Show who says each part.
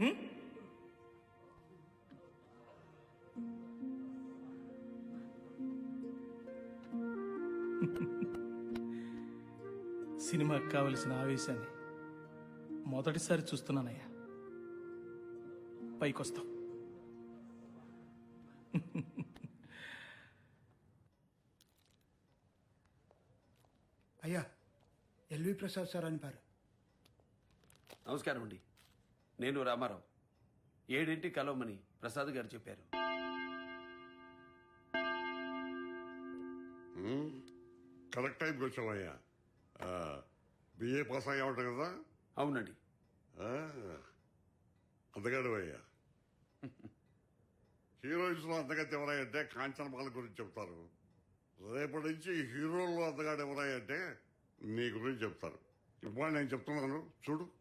Speaker 1: హ్మ్? సినిమాకి కావలసిన ఆవేశాన్ని మొదటిసారి చూస్తున్నానయ్యా. పైకొస్తాం.
Speaker 2: అయ్యా ఎల్వి ప్రసాద్ సార్ అనిపారు
Speaker 3: నమస్కారం అండి. నేను రామారావు. ఏడింటి కలవమని ప్రసాద్ గారు చెప్పారు.
Speaker 4: కరెక్ట్ టైంకి వచ్చామయ్యా బిఏ పాస్ అయ్యా ఉంటాం కదా?
Speaker 3: అవునండి.
Speaker 4: అందగాడు అయ్యా హీరోయిన్స్లో అందగతి ఎవరాయంటే కాంచనమాల గురించి చెప్తారు. రేపటి నుంచి హీరోల్లో అందగాడు ఎవరాయంటే నీ గురించి చెప్తారు. ఇప్పుడు నేను చెప్తున్నాను. చూడు.